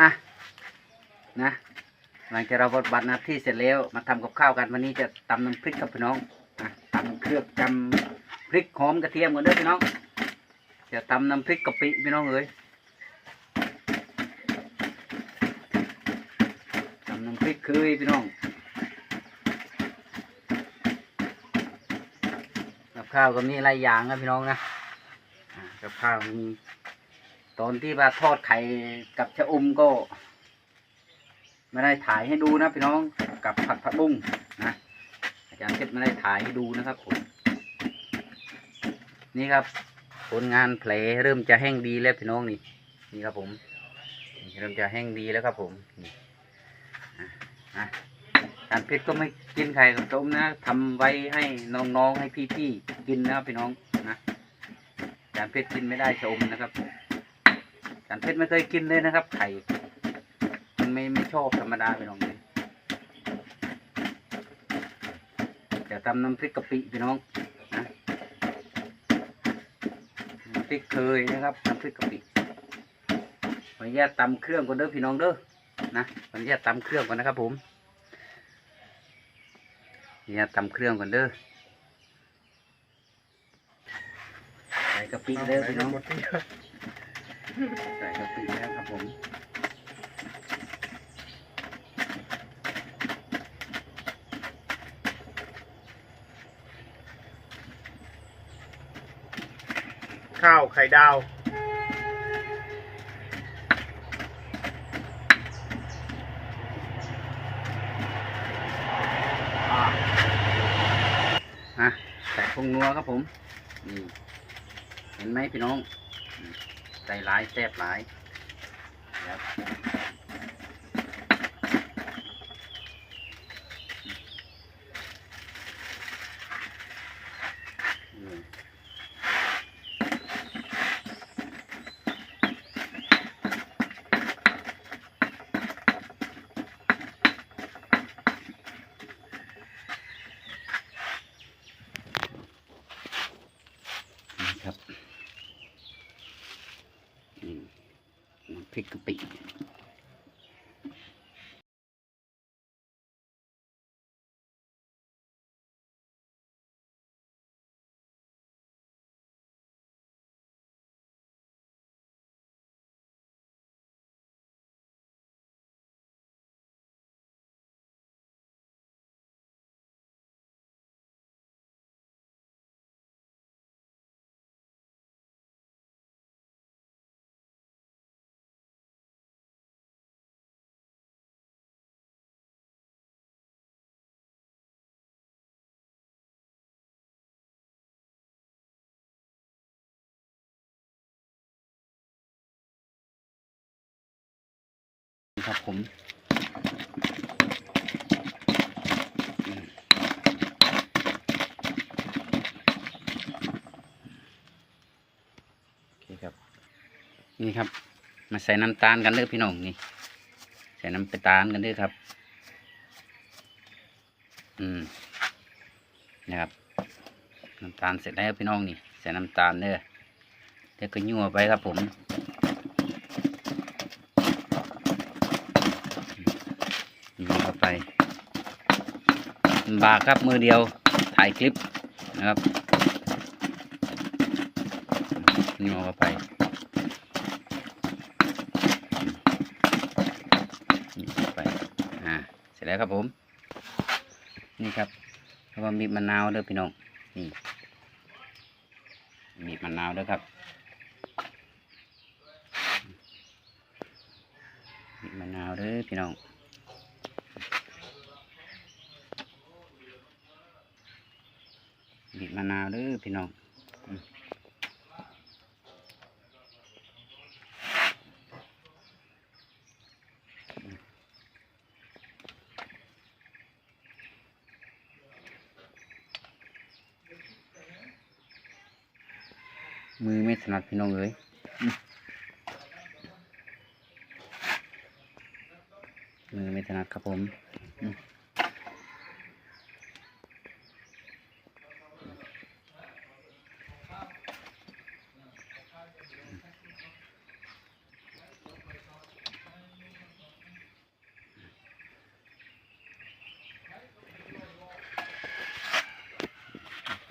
อะนะหลังจากเราบดบัตรหน้าที่เสร็จแล้วมาทำกับข้าวกันวันนี้จะตำน้ำพริกกับพี่น้องอะตำเครื่องตำพริกหอมกระเทียมกันเด้อพี่น้องจะตำน้ำพริกกะปิพี่น้องเอ้ยตำน้ำพริกเคยพี่น้องกับข้าวก็มีหลายอย่างนะพี่น้องนะอะกับข้าวมี ตอนที่ว่าทอดไข่กับชะอมก็ไม่ได้ถ่ายให้ดูนะพี่น้องกับผัดผักบุ้งนะอาจารย์เพชรไม่ได้ถ่ายให้ดูนะครับผมนี่ครับ ผลงานแผลเริ่มจะแห้งดีแล้วพี่น้องนี่นี่ครับผมเริ่มจะแห้งดีแล้วครับผมนี่อะอะอาจารย์เพชรก็ไม่กินไข่กับต้มนะทำไว้ให้น้องๆให้พี่ๆกินนะพี่น้องนะอาจารย์เพชรกินไม่ได้ชะอมนะครับ อาจารย์เพชรไม่เคยกินเลยนะครับ ไข่มันไม่ไม่ชอบธรรมดาพี่น้องเลยจะทำน้ำพริกกะปิพี่น้องนะน้ำพริกเคยนะครับน้ำพริกกะปิขออนุญาตตำเครื่องก่อนเด้อพี่น้องเด้อนะขออนุญาตตำเครื่องก่อนนะครับ ผมขออนุญาตตำเครื่องก่อนเด้อใส่กะปิเด้อพี่น้อง ใส่กะปิแล้วครับผมข้าวไข่ดาวอะใส่พงนัวครับผม นี่ เห็นไหมพี่น้อง ใจร้ายแสบร้าย ครับผมโอเคครับนี่ครับ มาใส่น้ำตาลกันเด้อพี่น้องนี่ ใส่น้ำตาลกันเด้อครับ อืมนะครับน้ำตาลเสร็จแล้วพี่น้องนี่ ใส่น้ำตาลเด้อเดี๋ยวก็ยั่วไปครับผม นี่เข้าไปลำ บากครับมือเดียวถ่ายคลิปนะครับนี่เอาเข้าไปนี่เข้าไปอ่าเสร็จแล้วครับผม นี่ครับแล้วก็มีบมะนาวเด้อพี่น้องนี่มีบมะนาวเด้อครับมีบมะนาวเด้อพี่น้อง บีบมะนาวเด้อพี่น้องมือไม่ถนัดพี่น้องเลยมมือไม่ถนัดครับผมอืม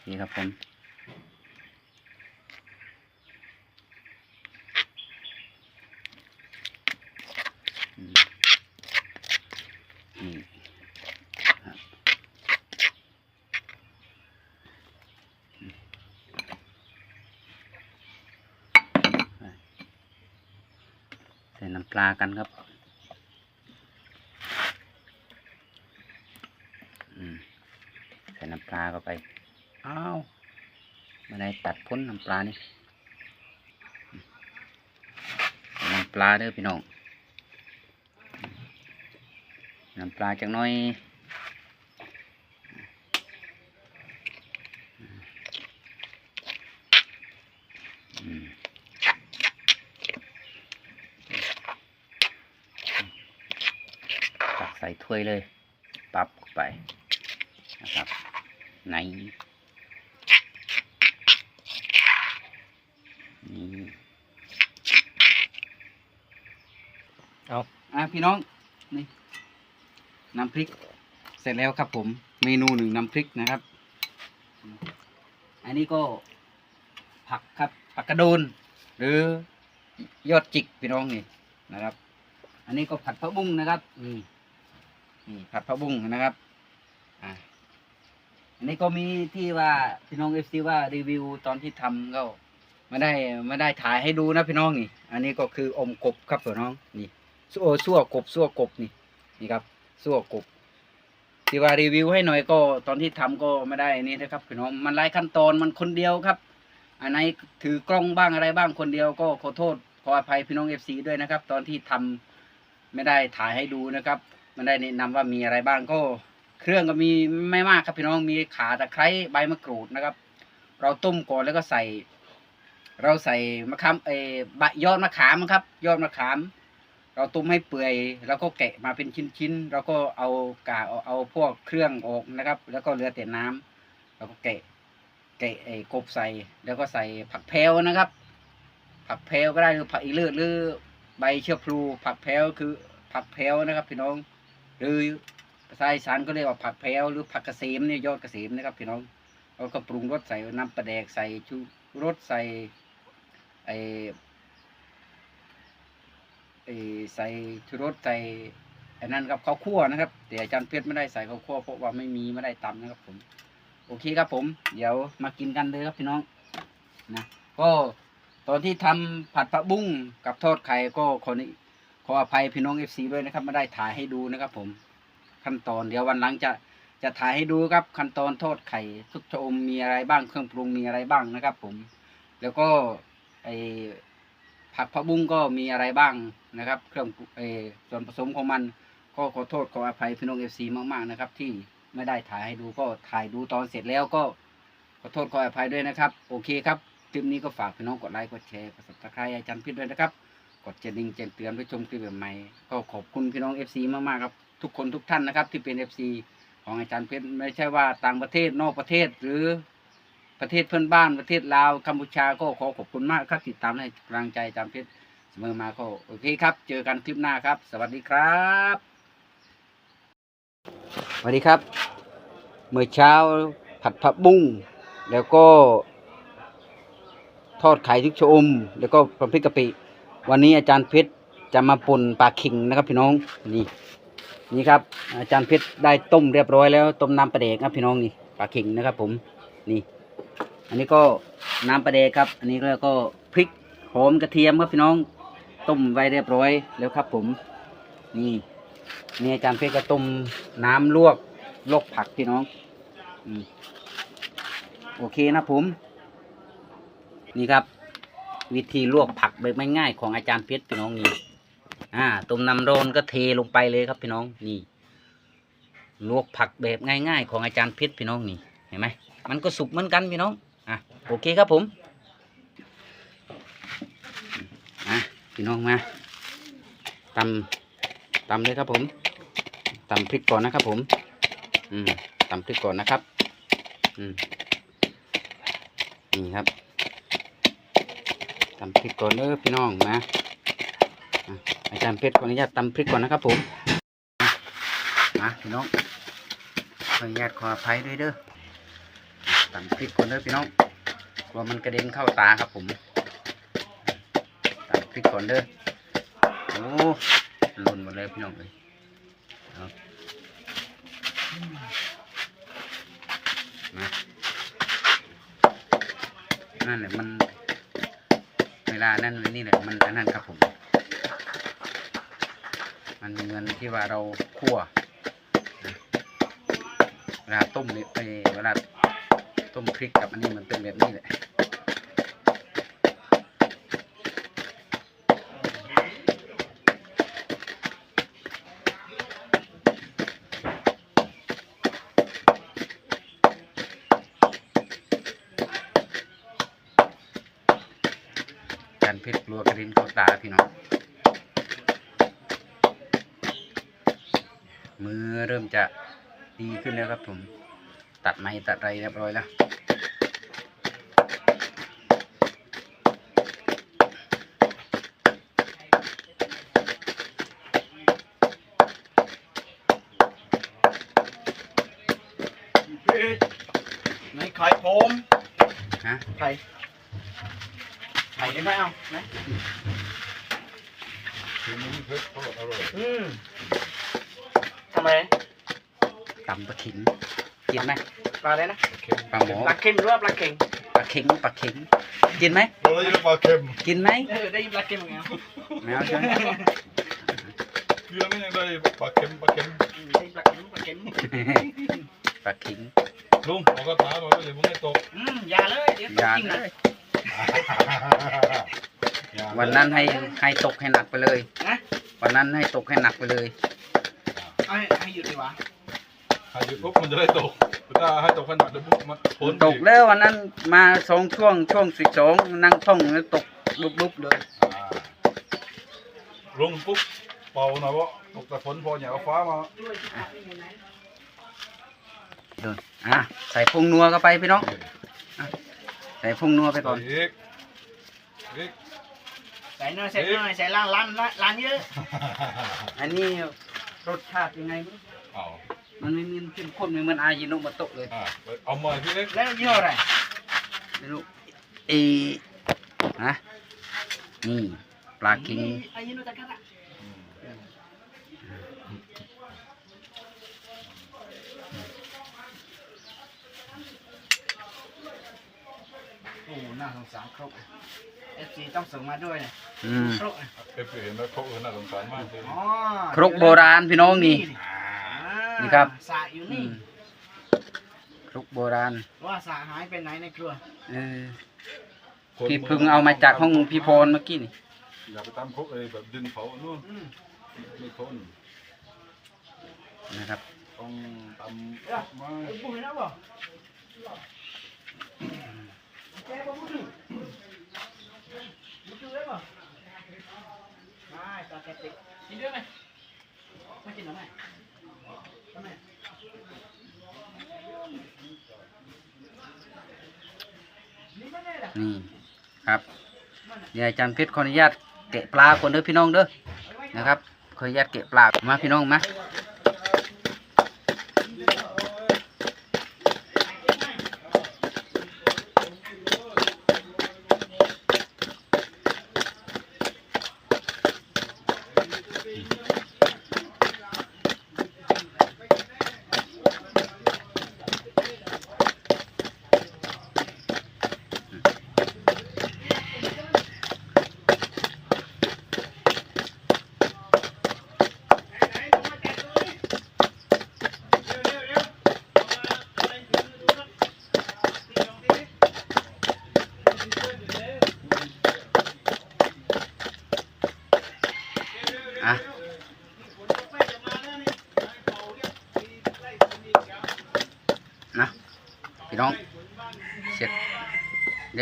นี่ครับ ผมนี่ใส่น้ำปลากันครับ อืมใส่น้ำปลาเข้าไป อ้าวไม่้นน้ำปลานี่น้ำปลาเด้อพี่น้องน้ำปลาจังน้อยตักใส่ถ้วยเลย ปับไปนะครับในนี่ เอาอะพี่น้องนี่น้ำพริก เสร็จแล้วครับผม เมนูหนึ่งน้ำพริกนะครับ อันนี้ก็ผักครับผักกระโดน หรือยอดจิกพี่น้องนี่นะครับ อันนี้ก็ผัดผักบุ้งนะครับนี่นี่ผัดผักบุ้งนะครับอ่าอันนี้ก็มีที่ว่าพี่น้องเอฟซีว่ารีวิวตอนที่ทำก็ ไม่ได้ไม่ได้ถ่ายให้ดูนะพี่น้องนี่ อันนี้ก็คืออมกบครับพี่น้องนี่สั่วสั่วกบสั่วกบนี่นี่ครับสั่วกบที่ว่ารีวิวให้หน่อยก็ตอนที่ทำก็ไม่ได้นี่นะครับพี่น้องมันหลายขั้นตอนมันคนเดียวครับ อันไหนถือกล้องบ้างอะไรบ้างคนเดียวก็ขอโทษขออภัยพี่น้องเอฟซีด้วยนะครับ ตอนที่ทำไม่ได้ถ่ายให้ดูนะครับไม่ได้แนะนำว่ามีอะไรบ้างก็ เครื่องก็มีไม่มากครับพี่น้องมีขาตะไคร้ใบมะกรูดนะครับ เราต้มก่อนแล้วก็ใส่ เราใส่มะขามเออใบยอดมะขามครับ ยอดมะขาม เราตุ้มให้เปื่อยแล้วก็แกะมาเป็นชิ้นๆแล้วก็เอากาเอาเอาพวกเครื่องออกนะครับ แล้วก็เหลือแต่น้ำแล้วก็แกะแกะไอ้กบใส่ แล้วก็ใส่ผักแพรวนะครับ ผักแพรวก็ได้หรือผักอีเลือดหรือใบเชื้อพลู ผักแพรวคือผักแพรวนะครับ พี่น้อง หรือภาษาอีสานก็เรียกว่าผักแพรวหรือผักกระเกษมเนี่ยยอดกระเกษมนะครับ พี่น้องแล้วก็ปรุงรสใส่น้ำปลาแดกใส่ชูรสใส่ ไอไอใส่ชูรสใส่ไอ้นั่นครับข้าวคั่วนะครับแต่อาจารย์เพชรไม่ได้ใส่ข้าวคั่วเพราะว่าไม่มีไม่ได้ตำนะครับผม โอเคครับผม เดี๋ยวมากินกันเลยครับพี่น้องนะก็ตอนที่ทำผัดผักบุ้งกับทอดไข่ก็ขอนี้ขออภัยพี่น้องเอฟซีด้วยนะครับไม่ได้ถ่ายให้ดูนะครับ ผม ขั้นตอนเดี๋ยววันหลังจะจะถ่ายให้ดูครับขั้นตอนทอดไข่ทุกชมมีอะไรบ้างเครื่องปรุงมีอะไรบ้างนะครับ ผม แล้วก็ ไอผักผักบุ้งก็มีอะไรบ้างนะครับ เครื่องปรุงเออส่วนผสมของมัน ก็ขอโทษขออภัยพี่น้องเอฟซีมากๆนะครับ ที่ไม่ได้ถ่ายให้ดูก็ถ่ายดูตอนเสร็จแล้วก็ขอโทษขออภัยด้วยนะครับ โอเคครับคลิปนี้ก็ฝากพี่น้องกดไลค์กดแชร์กดซับสไครต์อาจารย์พิษด้วยนะครับ กดกระดิ่งแจ้งเตือนไปชมคลิปใหม่ก็ขอบคุณพี่น้องเอฟซีมากๆครับทุกคนทุกท่านนะครับ ที่เป็นเอฟซีของอาจารย์เพชรไม่ใช่ว่าต่างประเทศนอกประเทศหรือ ประเทศเพื่อนบ้านประเทศลาวกัมพูชาก็ขอขอบคุณมากครับติดตามให้กำลังใจอาจารย์เพชรเสมอมาก็โอเคครับ เจอกันคลิปหน้าครับ สวัสดีครับสวัสดีครับ เมื่อเช้าผัดผักบุ้งแล้วก็ ทอดไข่ทุกชะอม แล้วก็ผัดพริกกะปิ วันนี้อาจารย์เพชรจะมาปุ่นปลาขิงนะครับพี่น้องนี่นี่ครับอาจารย์เพชรได้ต้มเรียบร้อยแล้วต้มน้ำปลาแดกครับพี่น้องนี่ปลาขิงนะครับผมนี่ อันนี้ก็น้ำปลาแดกครับ อันนี้แล้วก็พริกหอมกระเทียมครับพี่น้อง ต้มไว้เรียบร้อยแล้วครับผม นี่นี่อาจารย์เพชรก็ต้มน้ำลวกลวกผักพี่น้องอโอเคนะผม นี่ครับ วิธีลวกผักแบบง่ายๆของอาจารย์เพชรพี่น้องนี่อ่าต้มน้ำร้อนก็เทลงไปเลยครับพี่น้องนี่ ลวกผักแบบง่ายๆ ของอาจารย์เพชรพี่น้องนี่เห็นไหม มันก็สุกเหมือนกันพี่น้องอะโอเคครับผมอะพี่น้องมาตำตำเลยครับผมตำพริกก่อนนะครับผมอืมตำพริกก่อนนะครับอืมนี่ครับตำพริกก่อนเด้อพี่น้องนะอะอาจารย์เพชรขออนุญาตตำพริกก่อนนะครับผมมาพี่น้องขออนุญาตขออภัยด้วยเด้อ ตำพริกก่อนเด้อพี่น้องกลัวมันกระเด็นเข้าตาครับผมตำพริกก่อนเด้อโอ้หล่นหมดเลยพี่น้องเลยนั่นแหละมัน เวลานั่นเลยนี่แหละมันอันนั่นครับผม มันเหมือนที่ว่าเราคั่วเวลาต้มเนี่ยเวลา ต้มพริกกับอันนี้มันเป็นแบบนี้แหละการพริกกลัวกระด็นเข้าตาพี่น้องมือเริ่มจะดีขึ้นแล้วครับผม ตัดไม้ตัดไรเรียบร้อยแล้วไหนไข่ผมฮะไข่ไข่ได้ไหมเอาไหนอืมทำไมตำปลาขิง กินไหมปลาอะไรนะปลาหมอปลาเค็มหรือว่าปลาเค็งปลาเข็งปลาเข็งกินไหมเราจะปลาเค็มกินไหมเออได้ยินปลาเค็มเหมือนกันไม่เอาใช่ไหมคือเราไม่ยังได้ปลาเค็มปลาเค็มอืมได้ปลาเค็มปลาเค็มปลาเข็งลุงเอากระถาหน่อยอย่าเพิ่งให้ตกอืมอย่าเลยเดี๋ยวอย่าจริงเลนะยวันนั้นให้ให้ตกให้หนักไปเลยนะวันนั้นให้ตกให้หนักไปเลยเอาให้ให้หยุดดีก ว่าให้หยุดปุ๊บมันจะได้ตกถ้าให้ตกขนาดเดี๋ยวปุ๊บมันพ้นตกแล้ววันนั้นมาสองช่วงช่วงสิบสองนั่งท่องแล้วตกบุบบุบเลยอ่าลุงปุ๊บเป่าหน่อยว่าตกแต่ฝนพออย่าเอาฟ้ามาเดินอะใส่พงนัวเข้าไปพี่น้องอะใส่พงนัวไปก่อนอีกอีกใส่หน่อยใส่หน่อยใส่ล้างล้างล้างเยอะ อันนี้รสชาติยังไงไม่รู้เอา มันไม่มีเข้มข้นไม่เหมือนอายิโนโมโตะเลยอ่าเอามาพี่เล็กแล้วยี่ห้ออะไรไม่รู้เอฮะนี่ปลาคิงอายุโนตะกะระโอ้น่าสงสารครบเอฟซีต้องส่งมาด้วยเนี่ยอืมครบอะเอฟเห็นแล้วเขาเออน่าสงสารมากเลยอ๋อครกโบราณพี่น้องนี่อ่า นี่ครับ สระอยู่อืนี่มครกโบราณว่าสระหายไปไหนในครัวเออพี่เพึ่งเอามาจากห้องพี่พรเมื่อกี้นี่อย่าไปตามคุกเลยแบบดินเผานู่นอืมไม่ทนนะครับ ต้องตำไม้เอาปุ๋ยนะบ่แกบ่พูดถึงพูดถึงเลยบ่ไม่ปลาแกติกกินด้วยไหมไม่กินหรอแม่ทำไม นี่ครับเดี๋ยวอาจารย์เพชรขออนุญาตแกะปลาคนเด้อพี่น้องเด้อนะครับขออนุญาตแกะปลามาพี่น้องมา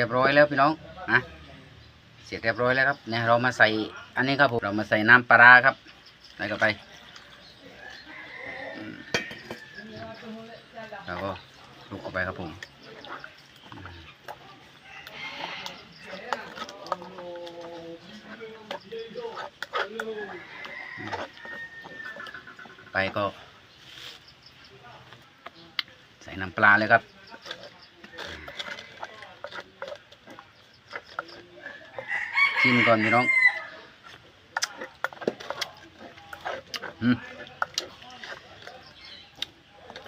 รียบร้อยแล้วพี่น้องนะเสร็จเรียบร้อยแล้วครับเนี่ยเรามาใส่อันนี้ครับผมเรามาใส่น้ำปลาครับใส่เข้าไปแล้วก็ลุกเข้าไปครับผมไปก็ ใส่น้ำปลาเลยครับ ชิมก่อนพี่น้องอืม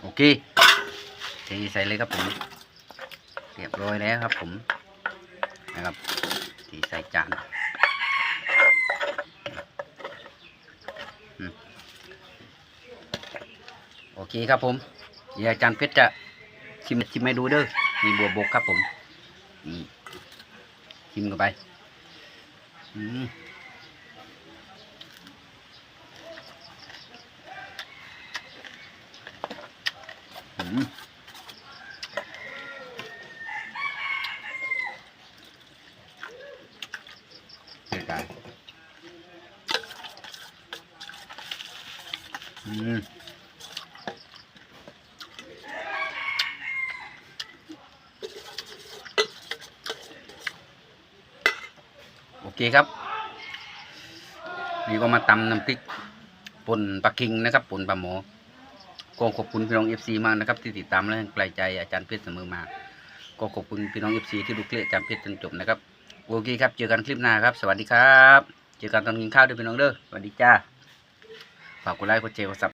โอเคเทใส่เลยครับผมเรียบร้อยแล้วครับผมนะครับที่ใส่จานอโอเคครับผมเดี๋ยวอาจารย์เพชรจะชิมชิมให้ดูเด้อมีบัวบกครับผมนี่ชิมกันไป อืมอืมเสียดายอืมโอเคครับ นี่ก็มาตำน้ำพริกป่นปลาคิงนะครับป่นปลาหมอก็ขอบคุณพี่น้องเอฟซีมากนะครับ ที่ติดตามและให้กลใจอาจารย์เพชรเสมอมา ก็ขอบคุณพี่น้องเอฟซีที่ดูคลิปอาจารย์เพชรจนจบนะครับโอเคครับเจอกันคลิปหน้าครับ สวัสดีครับ เจอกันตอนกินข้าวด้วยพี่น้องเด้อสวัสดีจ้าฝากกดไลค์กดแชร์กดซับ